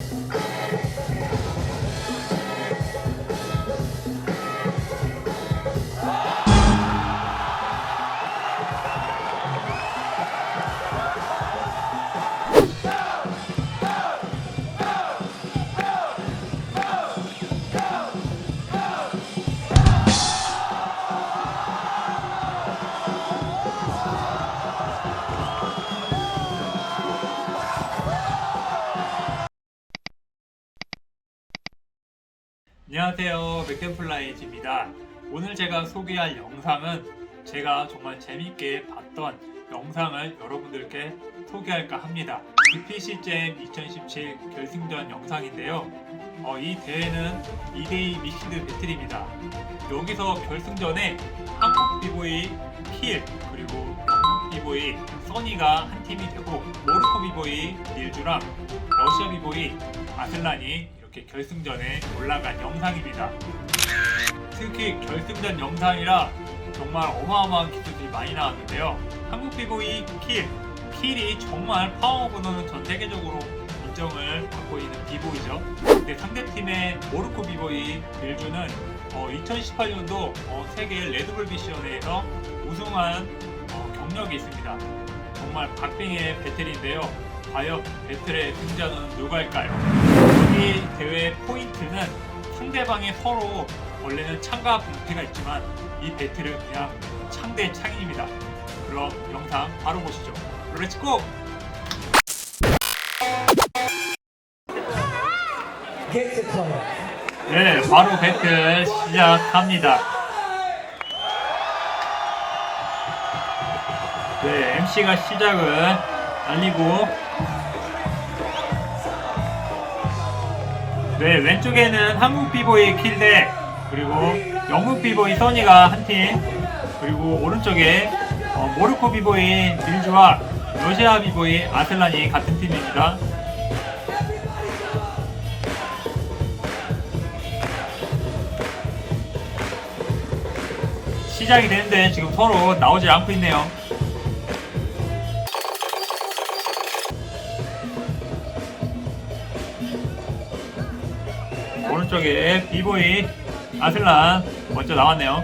you 안녕하세요. 맥앤플라이즈입니다. 오늘 제가 소개할 영상은 제가 정말 재밌게 봤던 영상을 여러분들께 소개할까 합니다. BPC잼 2017 결승전 영상인데요. 어, 이 대회는 2대2 믹스드 배틀입니다. 여기서 결승전에 한국 비보이 킬 그리고 영국 비보이 써니가 한 팀이 되고 모로코 비보이 닐주랑 러시아 비보이 아슬란이 이렇게 결승전에 올라간 영상입니다. 특히 결승전 영상이라 정말 어마어마한 기술들이 많이 나왔는데요. 한국 비보이 킬, 킬이 정말 파워 분호는 전 세계적으로 인정을 받고 있는 비보이죠. 근데 상대팀의 모로코 비보이 밀주는 2018년도 세계 레드불 비시연에서 우승한 어, 경력이 있습니다. 정말 박빙의 배틀인데요. 과연 배틀의 승자는 누가일까요? 이 대회 포인트는 상대방의 서로 원래는 창과 분패가 있지만 이 배틀은 그냥 창대 창입니다. 그럼 영상 바로 보시죠. 렛츠고! 네, 바로 배틀 시작합니다. 네, MC가 시작을 알리고 네, 왼쪽에는 한국 비보이 킬대 그리고 영국 비보이 써니가 한 팀 그리고 오른쪽에 어, 모르코 비보이 딜주와 러시아 비보이 아틀란이 같은 팀입니다. 시작이 되는데 지금 서로 나오지 않고 있네요. 오른쪽에 비보이 아슬란 먼저 나왔네요.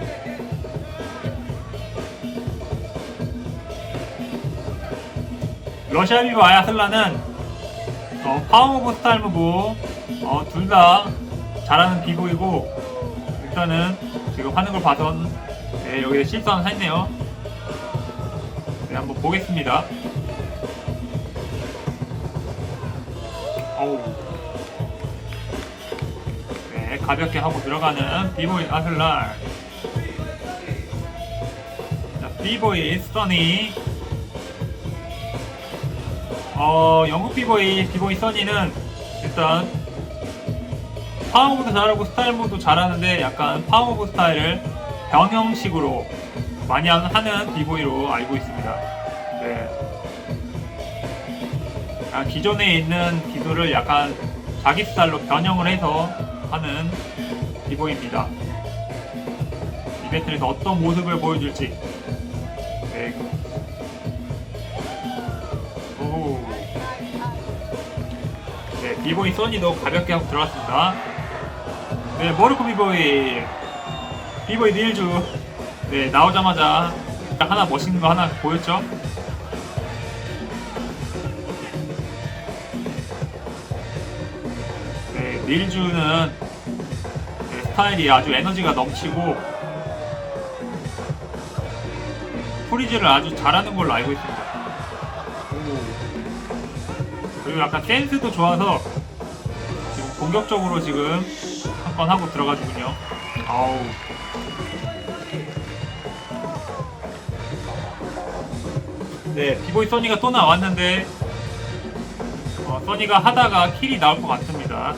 러시아 비보 아슬란은 어, 파워 오브 스타일 무브 어, 둘 다 잘하는 비보이고 일단은 지금 하는 걸 봐선 네, 여기에 실수 하나 했네요. 네, 한번 보겠습니다. 가볍게 하고 들어가는 비보이 아슬랄. 자, 비보이 써니. 어, 영국 비보이, 비보이 써니는 일단 파워보드 잘하고 스타일 모드 잘하는데 약간 파워보드 스타일을 병형식으로 많이 하는 비보이로 알고 있습니다. 네. 아, 기존에 있는 기술을 약간 자기 스타일로 변형을 해서 하는 비보이입니다. 이벤트에서 어떤 모습을 보여줄지. 네. 오. 네, 비보이 써니도 가볍게 하고 들어갔습니다. 네, 모르코 비보이. 비보이 닐주 네 나오자마자 하나 멋있는 거 하나 보였죠? 네, 스타일이 아주 에너지가 넘치고 프리즈를 아주 잘하는 걸로 알고 있습니다. 그리고 약간 센스도 좋아서 지금 공격적으로 지금 한번 하고 들어가지군요. 아우. 네, 비보이 써니가 또 나왔는데, 어, 써니가 하다가 킬이 나올 것 같습니다.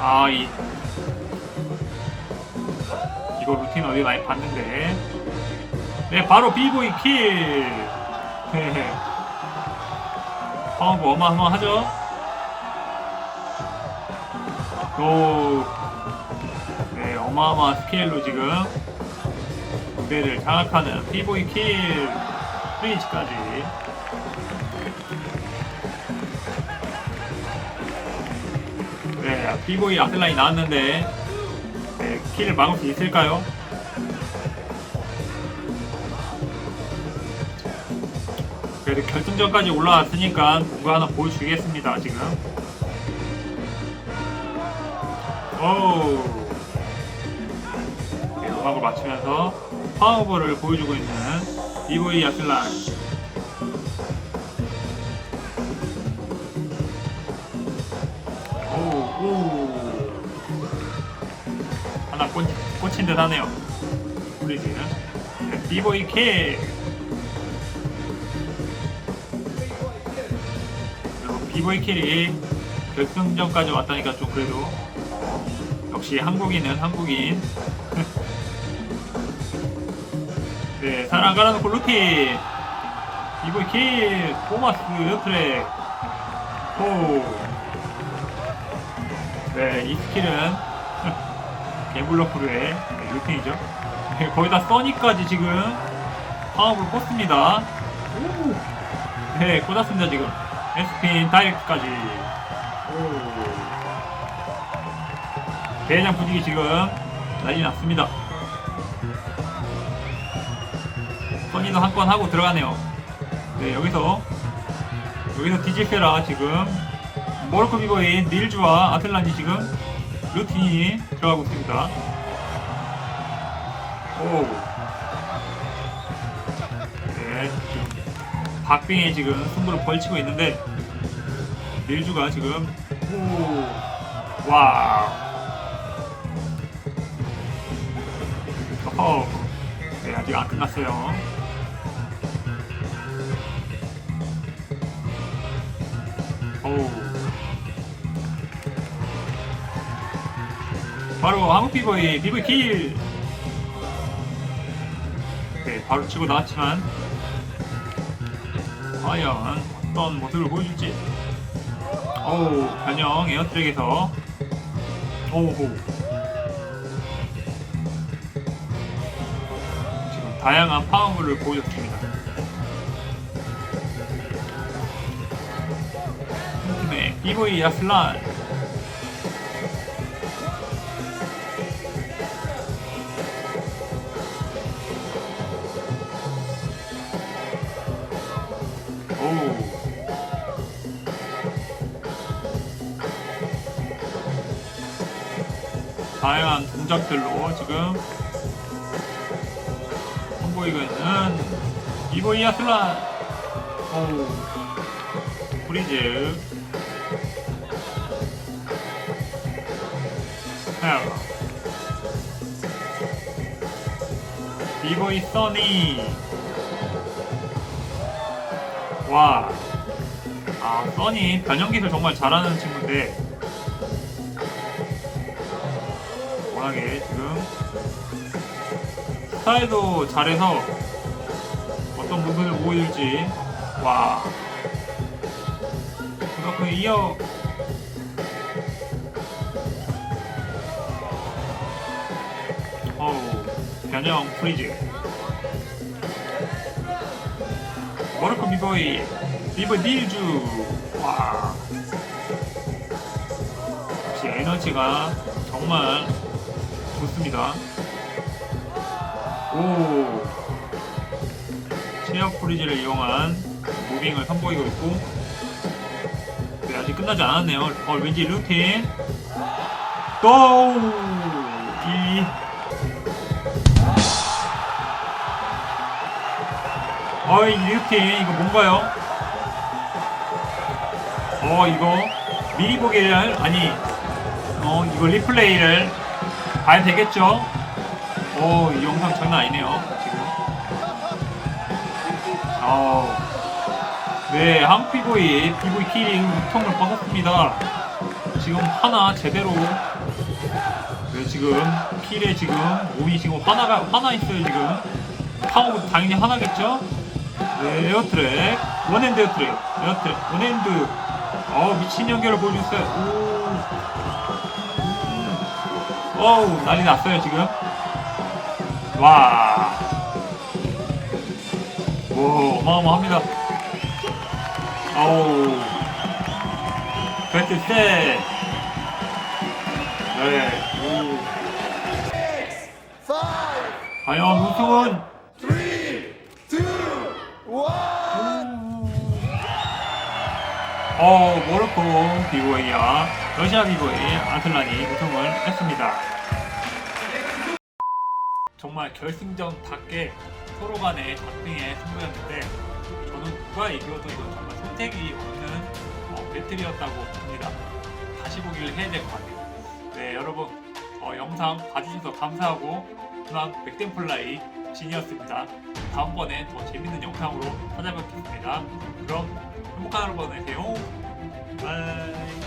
아, 이, 이거 루틴 어디 많이 봤는데. 네, 바로 비보이 킬! 네. 파워브 어마어마하죠? 또, 네, 어마어마한 스케일로 지금 무대를 장악하는 피보이 킬 프리즈까지 자, 비보이 아틀란이 나왔는데. 네, 키를 막을 수 있을까요? 그래도 결승전까지 올라왔으니까 뭔가 하나 보여주겠습니다 지금. 오우. 네, 음악을 맞추면서 파워볼을 보여주고 있는 비보이 아틀란 하나 꽂, 꽂힌 듯 하네요. 네, 비보이 킥 비보이 킬이 결승전까지 왔다니까 좀 그래도. 역시 한국인은 한국인. 네 사랑가라는 골루키 비보이 킬 토마스 트랙. 오 네, 이 스킬은 개블러프르의 네, 루틴이죠. 네, 거기다 써니까지 지금 파워를 꽂습니다. 오! 네, 꽂았습니다, 지금. 에스핀 다이렉트까지. 오. 대장 분위기 지금 난리 났습니다. 써니도 한 건 하고 들어가네요. 네, 여기서, 여기서 디지페라 지금 모로코 비버인 닐주와 아틀란이 지금 루틴이 들어가고 있습니다. 오. 네, 박빙에 지금 승부를 벌치고 있는데 닐주가 지금 오. 와. 어허. 네, 아직 안 끝났어요. 오 바로 한국 비버의 비버 킬! 네, 바로 치고 나왔지만 과연 어떤 모습을 보여줄지. 어우, 변형 에어트랙에서. 오호. 지금 다양한 파워물을 보여줬습니다. 팀의 비보이 야슬란 다양한 동작들로 지금 선보이고 있는 이보 이 아슬란 오. 브리즈. 헤어. 이보이 써니. 와, 아, 써니 변형 기술 정말 잘하는 친구인데, 워낙에 지금 스타일도 잘해서 어떤 부분을 보여줄지, 와, 그만큼 이어. 어우, 변형 프리즈. 모로코 비보이 비보 닐주. 와. 역시 에너지가 정말 좋습니다. 오. 체력 프리즈를 이용한 무빙을 선보이고 있고 네, 아직 끝나지 않았네요. 어 왠지 루틴. 또이. 어이 루틴 이거 뭔가요? 어 이거 미리 보기를 아니 어 이거 리플레이를 봐야 되겠죠? 어이 영상 장난 아니네요 지금 어 네 한피보이 비보이 키링 통을 벗었습니다 지금 하나 제대로 네 지금 킬에 지금 몸이 지금 화나가 화나 있어요 지금 파워 당연히 하나겠죠? 네, 에어트랙. 원핸드 에어트랙. 에어트랙. 원핸드. 어, 미친 연결을 보여주세요. 오. 어우, 난리 났어요, 지금. 와. 오, 어마어마합니다. 어우. 배트 셋. 네. 과연 우승은 어, 모로코 비보이와 러시아 비보이 아틀란이 우승을 했습니다. 정말 결승전답게 서로 간의 박빙의 승부였는데 저는 누가 이겨도 이건 정말 선택이 없는 어, 배틀이었다고 봅니다. 다시 보기를 해야 될 것 같아요. 네, 여러분 어, 영상 봐주셔서 감사하고 그만 백댐플라이 진이었습니다. 다음번에 더 재밌는 영상으로 찾아뵙겠습니다. 그럼 행복한 하루 보내세요. 바이.